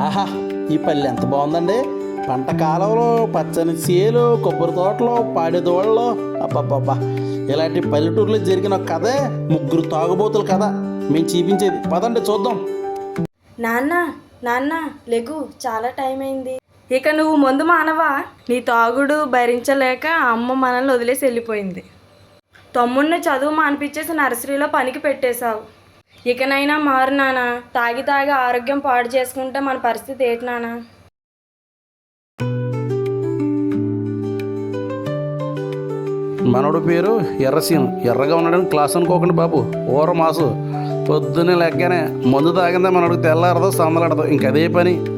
ఆహా ఈ పల్లె ఎంత బాగుందండి. పంట కాలంలో పచ్చని చేలు కొబ్బరి తోటలో పాడి అబ్బబ్బబ్బా ఇలాంటి పల్లెటూరులో జరిగిన ఒక కథే ముగ్గురు తాగుబోతుల కథ. మేము చూపించేది. పదండి చూద్దాం. నాన్న నాన్న లేకు చాలా టైం అయింది. ఇక నువ్వు ముందు మానవా? నీ తాగుడు భరించలేక అమ్మ మనల్ని వదిలేసి వెళ్ళిపోయింది. తమ్ముడిని చదువు మానిపించేసి నర్సరీలో పనికి పెట్టేశావు. ఇకనైనా మారు తాగి తాగి ఆరోగ్యం పాడు చేసుకుంటే మన పరిస్థితి ఏంటి మనోడు పేరు ఎర్రసీను. ఎర్రగా ఉన్నాడని క్లాస్ అనుకోకండి బాబు. ఊర మాసు పొద్దున్నే లెక్కనే మందు తాగిందా మనోడికి తెల్లారదు సందలాడదు. ఇంకదే పని.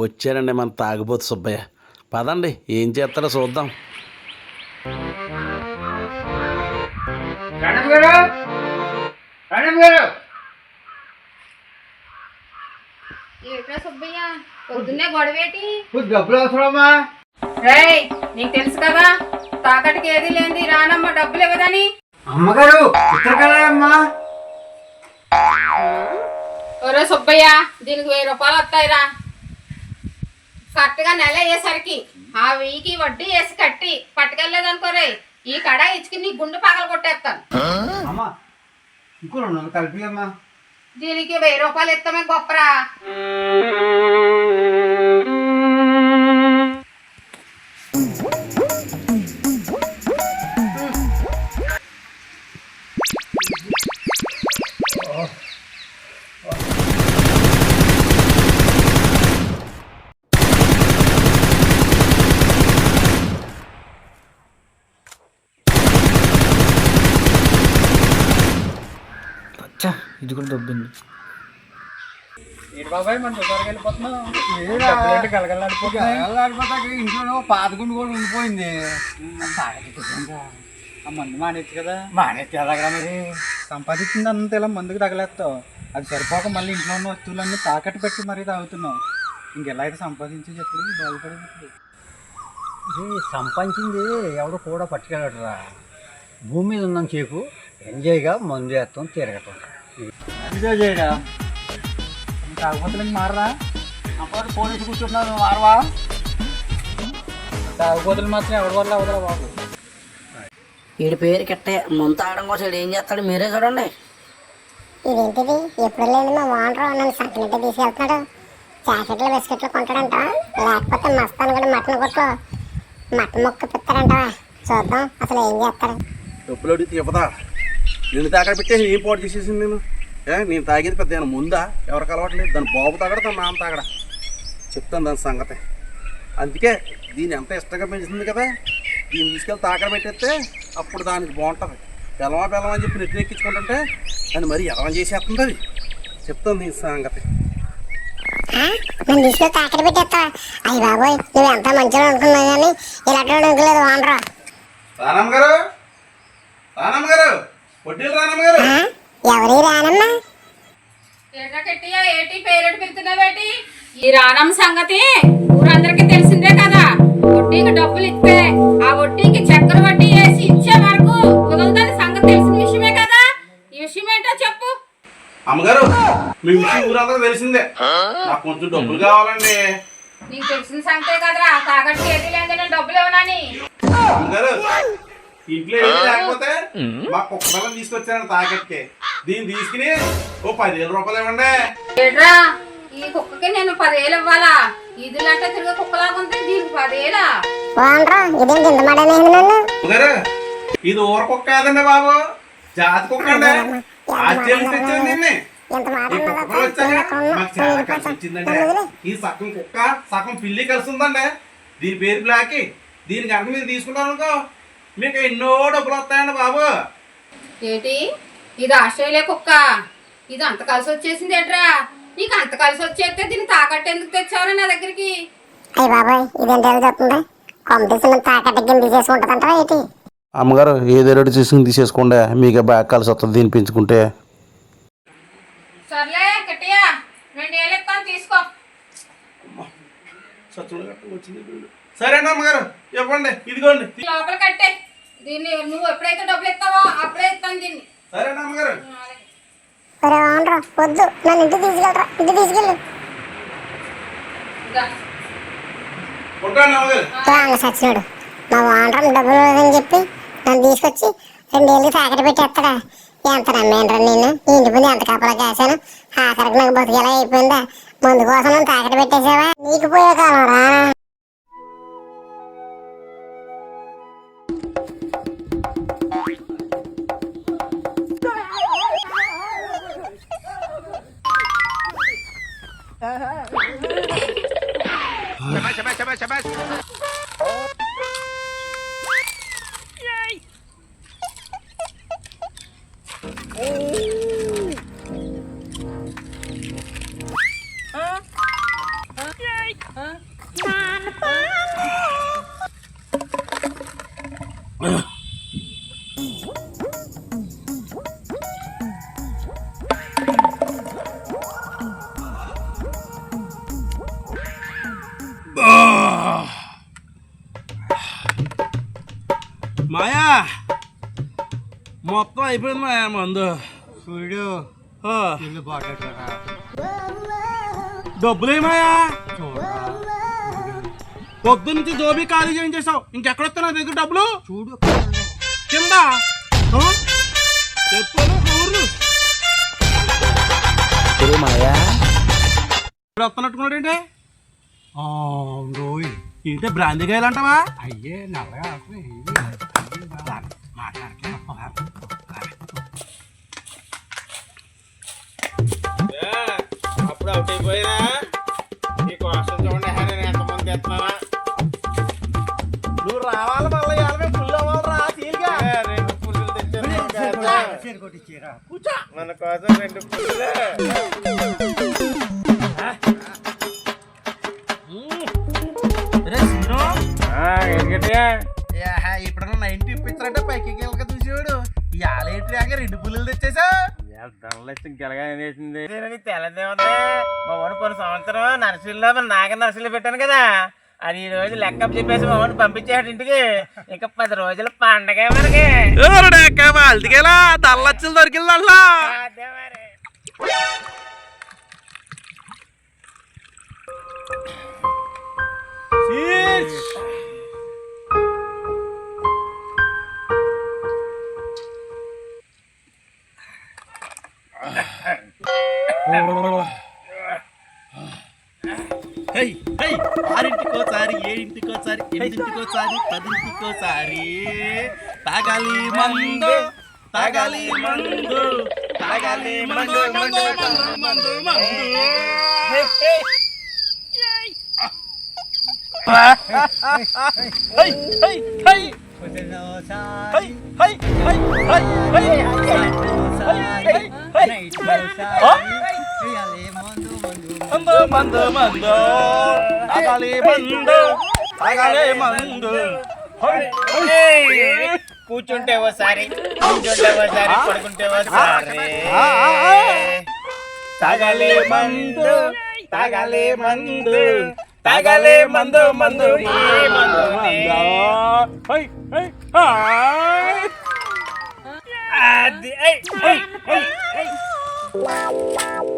వచ్చారండి మన తాగుబోతు సుబ్బయ్య. పదండి ఏం చేస్తాడో చూద్దాం. మేడం గారు? మేడం గారు? ఏట్రా సుబ్బయ్య? పొద్దున్నే గొడవేటి? కొంచెం డబ్బులు అవసరమా? రేయ్ నీకు తెలుసు కదా తాకటికి ఏది లేనిది రానమ్మ డబ్బులు ఇవ్వదని. అమ్మగారు ఇక్కడ ఒరే సుబ్బయ్య దీనికి వెయ్యి రూపాయలు వస్తాయిరా. కరెక్ట్గా నెల అయ్యేసరికి ఆ వెయ్యికి వడ్డీ వేసి కట్టి పట్టుకెళ్ళలేదనుకోరే ఈ కడ ఇచ్చుకుని నీ గుండు పగల కొట్టేస్తాను. అమ్మా ఇంకో రెండు వందలు కలిపి అమ్మా దీనికి వెయ్యి రూపాయలు ఇస్తామే గొప్పరా. ఇది కూడా దొబ్బింది. బాబాయ్ మన దుకాణం వెళ్ళిపోతున్నాం. డబ్బులంటే కలగలాడిపోతాయి ఇంట్లో పాతగుండు కూడా ఉండిపోయింది. ఆ మందు మానేచ్చు కదా. మానేచ్చు ఎలాగా మరి? సంపాదించింది అంత ఇలా మందుకు తగలేస్తావు. అది సరిపోక మళ్ళీ ఇంట్లో ఉన్న వస్తువులన్నీ తాకట్టు పెట్టి మరీ తాగుతున్నావు. ఇంకెలా అయితే సంపాదించి చెప్పి బాగుపడేది ఇప్పుడు ఇది సంపాదించింది ఎవడు కూడా పట్టుకెళ్ళడురా. భూమి మీద ఉన్నాం చేపు ఎంజాయ్గా మందు చేస్తాం తిరగటం. ఇదే చేయడా? తాగుబోతులకి మారరా? అప్పుడు పోలీసు కూర్చుంటున్నావు నువ్వు మారవా? తాగుబోతులు మాత్రం ఎవరి వల్ల అవదరా బాబు. వీడి పేరు కిట్టే ముంత ఆడడం కోసం ఏం చేస్తాడు మీరే చూడండి. ఇదేంటిది? ఎప్పుడు లేదు మా ఓనర్ నన్ను సంకలింటే తీసుకెళ్తున్నాడు. జాకెట్లు బిస్కెట్లు కొంటాడంట లేకపోతే మస్తాను కూడా మటన్ కొట్టు మటన్ ముక్క పిస్తాడంట చూద్దాం అసలు ఏం చేస్తాడు? డబ్బులు అడిగి తీపదా నేను తాగడ పెట్టేసి ఏం పాటు చేసేసింది నేను? నేను తాగేది పెద్ద ఏమైనా ముందా? ఎవరికి అలవాట్లేదు. దాని బాబు తాగడ దాని నాన్న తాగడ. చెప్తాను దాని సంగతి. అందుకే దీన్ని ఎంత ఇష్టంగా పెంచుతుంది కదా? దీన్ని తీసుకెళ్ళి తాకడ పెట్టేస్తే అప్పుడు దానికి బాగుంటుంది. బెల్లమా బెల్లం అని చెప్పి నెత్తి ఎక్కించుకుంటుంటే దాన్ని మరి ఎలవం చేసేస్తుంది అది. చెప్తాను దీని సంగతి. ఆ? నన్ను తీసుకెళ్ళి తాకడ పెట్టేస్తావా? అయ్యి బాబోయ్ నువ్వు ఎంత మంచిగా అనుకున్నావు కానీ ఇలాంటి అనుకోలేదు ఓనర్ రానమ్మ గారు? రానమ్మ గారు? వడ్డీలు రానమ్మ గారు? ఎవరి రానమ్మా? ఏటి పేరెట్ పిలుతున్నావేటి ఈ రానమ్మ సంగతి ఊరందరికీ తెలిసిందే కదా. వడ్డీకి డబ్బులు ఇస్తే ఆ వడ్డీకి చక్కెర వడ్డీ వేసి ఇచ్చే వరకు కుదరదని సంగతి తెలిసిన విషయమే కదా. ఈ విషయం ఏంటో చెప్పు. అమ్మగారు మీ విషయం ఊరందరూ తెలిసిందే. నాకు కొంచెం డబ్బులు కావాలండి. నీకు తెలిసిన సంగతే కదరా. తాగట్టు ఏది లేదని డబ్బులు ఇవ్వనని అమ్మగారు ఇంట్లో ఏమీ లేకపోతే మా కుక్క పిల్లలు తీసుకొచ్చాను తాకట్కి దీన్ని తీసుకుని ఓ పదివేల రూపాయలు ఇవ్వండి. ఈ కుక్కకి నేను పదేళ్ళు ఇవ్వాలా? ఇదిలంటే తిరిగి కుక్కలాగా ఉంది దీనికి అమ్మగారు ఇది ఊర కుక్క కాదండి బాబు. జాతి కుక్క అండి. తెచ్చాను దీన్ని ఈ కుక్కలు వచ్చాక. మాకు చాలా కలిసి. వచ్చిందండి. ఈ సగం కుక్క సగం పిల్లి కలిసి ఉందండి. దీని పేరు బ్లాక్ దీని కనుక మీరు తీసుకున్నారు అనుకో మీకు ఎన్నో డబ్బులు వస్తాయండి బాబు. ఏటి? ఇది ఆస్ట్రేలియా కుక్క. ఇది అంత కలిసి వచ్చేసింది ఏట్రా? నీకు అంత కలిసి వచ్చేస్తే దీన్ని తాకట్టు ఎందుకు తెచ్చావురా నా దగ్గరికి? అయ్య బాబాయ్ ఇదేంటి ఎలా చెప్తుంది కాంపిటీషన్ తాకట్టు కింద తీసేసుకుంటుందంటారా ఏంటి? అమ్మగారు ఏదో రెడీ చేసుకుని తీసేసుకోండి. మీకు బాగా కలిసి వస్తుంది దీన్ని పెంచుకుంటే. సర్లే కట్టియా. రెండు ఏళ్ళు ఇస్తాను తీసుకో. సరేనా అమ్మగారు ఇవ్వండి ఇదిగోండి. లోపల కట్టే. దీన్ని నువ్వు ఎప్పుడైతే డబ్బులు ఇస్తావో అప్పుడే ఇస్తాను దీన్ని. సరేనా అమ్మగారు. ఒరే వద్దు. నన్ను ఇంటికి తీసుకెళ్ళరా ఇంటికి తీసుకెళ్ళు. ఉంటాను అమ్మగారు. సచ్చినాడు. మా వానరం డబ్బులు లేదని చెప్పి నన్ను తీసుకొచ్చి రెండేళ్ళు తాకట పెట్టేస్తాడా? ఎంత నమ్మేనరా నేను ఈ ఇంటి ముందు ఎంత కాపలా కాశాను? ఆఖరికి నాకు బతికేలా అయిపోయిందా? ముందు కోసం నన్ను తాకట పెట్టేసావా నీకు పోయే కాలం రా ใช่ไหมใช่ไหมใช่ไหมใ మొత్తం అయిపోయింది మాయా మందు చూడు ఇల్లు డబ్బులే మాయా చూడరా. పొద్దు నుంచి జోబీ ఖాళీ చేయించేసావు ఇంకెక్కడ వస్తున్నా దగ్గర డబ్బులు? చూడు. కింద? చెప్పాను ఊరు మాయా? ఇప్పుడు వస్తున్నట్టుకున్నాడు ఏంటి? రోయ్ ఏంటి బ్రాందీ కాయలు అంటావా అయ్యే నల్లగా ఆకులు అప్పుడు అవుట్ అయిపోయినా నీ కోసం చూడండి నేను ఎంతమంది ఎత్తున్నానా నువ్వు రావాలి మళ్ళీ యాభై ఫుల్ అవ్వాలి రా తీరుగా రెండు పుల్లులు తెచ్చాను చీర మన కోసం రెండు పుల్లులే ఇప్పుడన్నా నైన్టీ ఇప్పించారంటే పైకి గెలక చూసేవాడు ఇవాళ ఏంటి రెండు పుల్లులు తెచ్చేసా. తెల్లదేముంది? మా వాడు కొన్ని సంవత్సరం నర్సరీలో మన నాగ నర్సరీలో పెట్టాను కదా. అది ఈ రోజు లెక్క చెప్పేసి మా వాడిని పంపించాడు ఇంటికి. ఇంకా పది రోజులు పండగ మనకి. దల్లచ్చులు దొరికింది అల్లా. అదే మరి. హై ఆరింటికోసారి ఏడింటికోసారి ఎనిమిదింటికోసారి పదింటికోసారి. తాగాలి మందు తాగాలి మందు తాగాలి మందు మందు మందు మందు. మందు హై, హై. హై, హై, హై. హై, హై, హై, హై, హై. హై, హై, హై. ఆ? మందు మందు మందు తాగాలి మందు తాగాలి మందు హై, హై. కూర్చుంటే ఓసారి కూర్చుంటే ఓసారి పడుకుంటే ఓసారి తాగాలి మందు తాగాలి మందు తాగాలి మందు మందు ఈ మందు మందు. అది.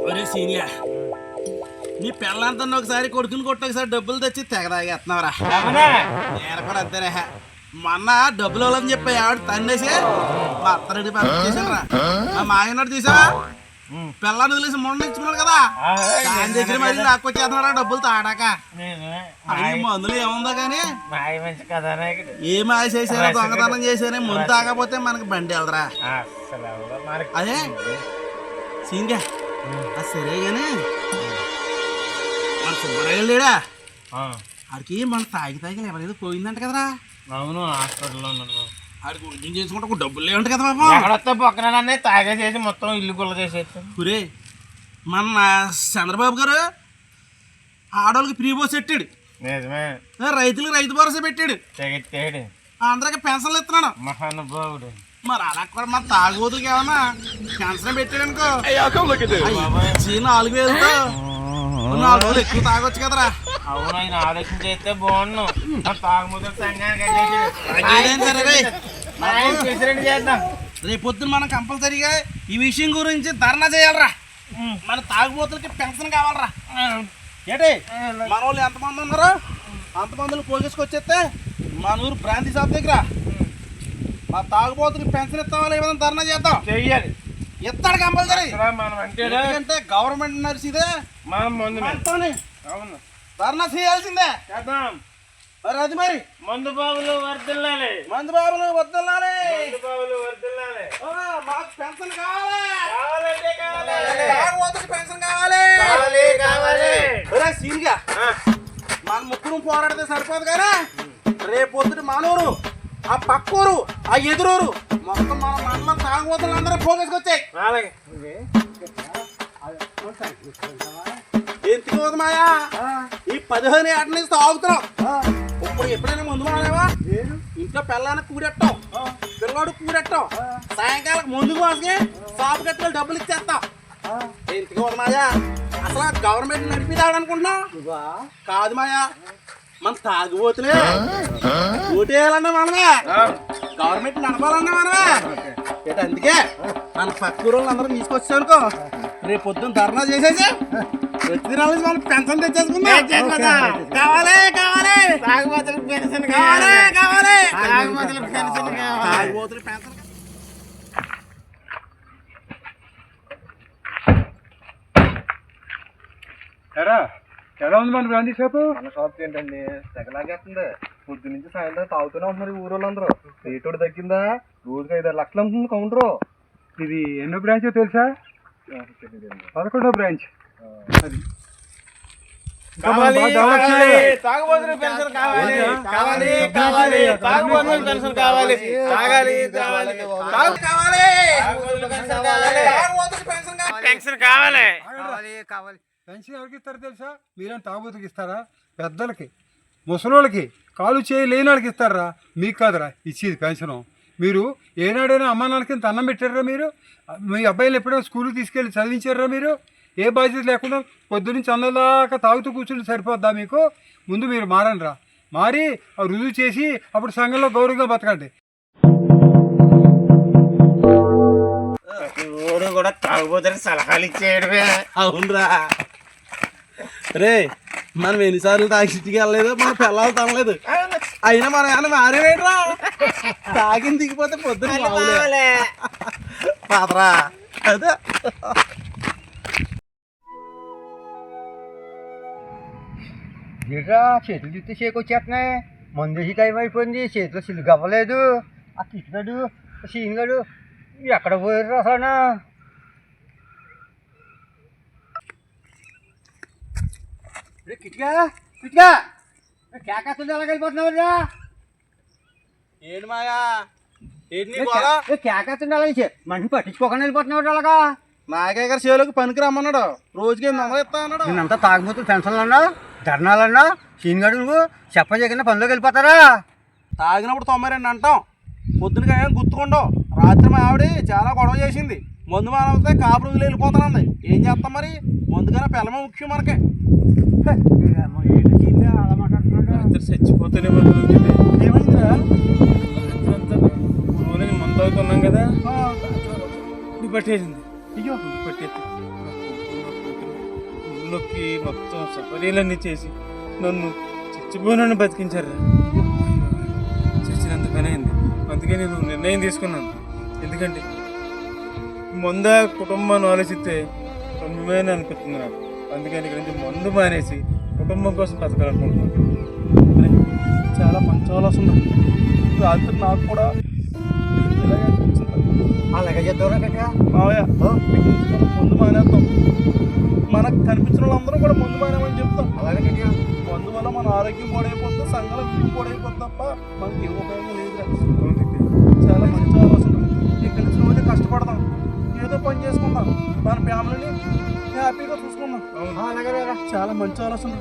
ఒరే నీ పిల్లంతా ఒకసారి కొడుకుని కొట్టి ఒకసారి డబ్బులు తెచ్చి తెగ తాగేస్తున్నావురా. నేను కూడా అంతేనే. మొన్న డబ్బులు ఇవ్వాలని చెప్పి ఆవిడ తన్నేసి మా అత్తరెడ్డి పంపించేసాను రా మా మాయన్నాడు తీసావా పిల్లని వదిలేసి మొన్న ఇచ్చుకున్నాడు కదా? దాని దగ్గర మరి నాకు వచ్చేస్తున్నారా డబ్బులు తాడాక. మందులు ఏముందో కానీ? ఏ మాయ చేశారో దొంగతనం చేశారో ముందు తాగపోతే మనకి బండి మనకి అదే? అది సరే కానీ మన సుబ్బరాయలు లేడా? ఆడికి మన తాగి తాగి ఎవరేదో పోయిందంట కదరా. అవును హాస్పిటల్లో ఉన్నాను ఆడికి ఉద్యోగం చేసుకుంటే ఒక డబ్బులు లేవంట కదా ఎక్కడొస్తే పక్కన తాగేసేసి మొత్తం ఇల్లు గుల్ల మన చంద్రబాబు గారు ఆడవాళ్ళకి ఫ్రీ బస్ పెట్టాడు. నిజమే. రైతులకు రైతు భరోసా పెట్టాడు. తెగెత్తాడు. అందరికి పెన్షన్లు ఇస్తున్నాడు. మహానుభావుడు. మరి అలా కూడా మన తాగుబోతులకి ఏమన్నా పెన్షన్ పెట్టాడు అనుకో. నాలుగు వేలతో నాలుగు రోజులు ఎక్కువ తాగొచ్చు కదరా. ఆలోచన చేస్తే సంఘానికి చేద్దాం. రేపు పొద్దున్న మనం కంపల్సరీగా ఈ విషయం గురించి ధర్నా చేయాలరా. మన తాగుబోతులకి పెన్షన్ కావాలరా. ఏంటి? మన వాళ్ళు ఎంతమంది ఉన్నారు అంతమందిని పోగేసుకొచ్చేస్తే మన ఊరు బ్రాంతి షాప్ దగ్గర మా తాగుబోతులకి పెన్షన్ ఇస్తామా లేదని ధర్నా చేద్దాం. చెయ్యాలి. ఇస్తాడు కంపల్సరీ. ఎందుకంటే గవర్నమెంట్ నడిచిదే. ముందు మీద. అవును. ధర్నా చేయాల్సిందే. మరి అది మరి. మందు బాబులు వర్దిల్లాలి మందు బాబులు మందు వర్దిల్లాలి ఆ, మాకు పెన్షన్ కావాలి. కావాలంటే కావాలి. పెన్షన్ కావాలి. కావాలి కావాలి. ఒరే సీన్గా మన ముగ్గురు పోరాడితే సరిపోదు కానీ రేపు పొద్దుట మనూరు ఆ పక్కూరు ఆ ఎదురూరు. మొత్తం మన మండలం తాగుబోతులు అందరూ పోగేసుకొచ్చాయి. అలాగే. ఎందుకు మాయా? ఈ పదిహేను ఏట నుంచి తాగుతున్నాం. ఇప్పుడు ఎప్పుడైనా ముందు మానేవా ఇంట్లో పిల్లానికి కూడెట్టాం పిల్లవాడు కూడెట్టాం సాయంకాలం ముందుకు వాసుకి షాప్ కట్టుకొని డబ్బులు ఇచ్చేస్తాం. ఎందుకు పోదు మాయా? అసలు గవర్నమెంట్ నడిపిదాడు అనుకుంటున్నావు కాదు మాయా. మన తాగుబోతులే. ఓటేయాలన్నా మనమే. గవర్నమెంట్ నడపాలన్నా మనమే. ఏంటి అందుకే మన పక్క ఊరోళ్ళు అందరం తీసుకొచ్చానుకో రేపు పొద్దున్న ధర్నా చేసేసి వచ్చి దినాల నుంచి మనం పెన్షన్ తెచ్చేసుకుందాం. కావాలి కావాలి. తాగుబోతులకు పెన్షన్ కావాలి. కావాలి తాగుబోతులకు పెన్షన్ కావాలి. తాగుబోతులు పెన్షన్. ఎరా ఎలా ఉంది మన బ్రాంతి షాపు. మన షాప్ ఏంటండి? తెగలాగేస్తుంది. పొద్దు నుంచి సాయంత్రం తాగుతూనే ఉంటున్నారు ఈ ఊరోళ్ళందరూ. రేటు తగ్గిందా? రోజుకి ఐదారు లక్షలు అమ్ముతుంది కౌంటరు. ఇది ఎన్నో బ్రాంచ్ తెలుసా? పదకొండో బ్రాంచ్. అది. కావాలి కావాలి. పెన్షన్ కావాలి కావాలి కావాలి. తాగుబోతులకు పెన్షన్ కావాలి. తాగాలి తాగాలి. తాగు- కావాలి. తాగుబోతులకు పెన్షన్ కావాలి. తాగుబోతులకు పెన్షన్ కావాలి. పెన్షన్ కావాలి. కావాలి కావాలి. పెన్షన్ ఎవరికి ఇస్తారో తెలుసా? మీరేం తాగుబోతుకి ఇస్తారా? పెద్దలకి. ముసలోళ్ళకి. కాలు చేయి లేని వాళ్ళకి ఇస్తారా? మీకు కాదురా. ఇచ్చేది పెన్షను. మీరు ఏనాడైనా అమ్మా ఇంత అన్నం పెట్టారా మీరు? మీ అబ్బాయిలు ఎప్పుడైనా స్కూల్కి తీసుకెళ్ళి చదివించారా మీరు? ఏ బాధ్యత లేకుండా పొద్దునుంచి అన్నదాకా తాగుతూ కూర్చుని సరిపోద్దా మీకు? ముందు మీరు మారండిరా. మారి ఆ రుజువు చేసి అప్పుడు సంఘంలో గౌరవంగా బతకండి. కూడా తాగుబోతులకు సలహాలు ఇచ్చేయడమే. అవునరా. రే మనం ఎన్నిసార్లు తాగి ఇంటికి వెళ్ళలేదు మన పిల్లలు తనలేదు. అయినా మనం ఏమన్నా మారేవేట్రా? తాగిన దిగిపోతే పొద్దున. పాపరా అదే. ఏంట్రా చేతులు చేకు వచ్చేస్తున్నాయి మందేసి టైం అయిపోయింది చేతిలో సిల్లు అవ్వలేదు ఆ కిట్గాడు సీన్గాడు ఎక్కడ పోయారు అసలు కేకేస్తుంది ఎలా ఏంటి మాయా మనిషి పట్టించుకోకుండా వెళ్ళిపోతున్నావు అలాగా నాగే గారు చేలోకి పనికి రమ్మన్నాడు. రోజుకి ఎనిమిది వందలు ఇస్తా అన్నాడు. నిన్నంతా తాగుబోతులు పెన్షన్లన్నా ధర్నాలన్నా సీన్గాడు నువ్వు చెప్పజేయకుండా పనిలోకి వెళ్ళిపోతారా? తాగినప్పుడు తొంభై రెండు అంటాం. పొద్దునగా ఏం గుర్తుకుండవు. రాత్రి మా ఆవిడ చాలా గొడవ చేసింది. మందు మానవుతే కాపు రోజులు వెళ్ళిపోతానంది. ఏం చేస్తాం మరి? ముందుగానే పిల్లమే ముఖ్యం మనకి. అలా మాట్లాడుతున్నాడు. చచ్చిపోతేనే ఏమైందిరా? మందు అవుతున్నాం కదా. పట్టేసింది. అయ్యో. ఊళ్ళోకి మొత్తం సఫరీలన్నీ చేసి నన్ను చచ్చిపోయినన్ను బతికించారు. చచ్చినంత పని అయింది. అందుకే నేను నిర్ణయం తీసుకున్నాను. ఎందుకంటే ముందా కుటుంబాన్ని ఆలోచిస్తే అనిపిస్తుంది నాకు. అందుకని ఇక్కడ నుంచి మందు మానేసి కుటుంబం కోసం బతకాలనుకుంటున్నాను చాలా మంచి ఆలోచన రాత్రి నాకు కూడా అలాగే చేద్దాం గట్టిగా మావయ్య ముందు మానేద్దాం. మనకు కనిపించిన వాళ్ళందరూ కూడా ముందు మానేమని చెప్తాం. అలాగే మందు వల్ల మన ఆరోగ్యం పాడైపోతుంది సంఘాలు పాడైపోతుంది తప్ప మనకి ఏ ఉపయోగం లేదురా. చాలా మంచి ఆలోచన ఇక్కడి నుంచి రోజు కష్టపడదాం ఏదో పని చేసుకుందాం. మన ఫ్యామిలీని హ్యాపీగా చూసుకుందాం. చాలా మంచి ఆలోచన.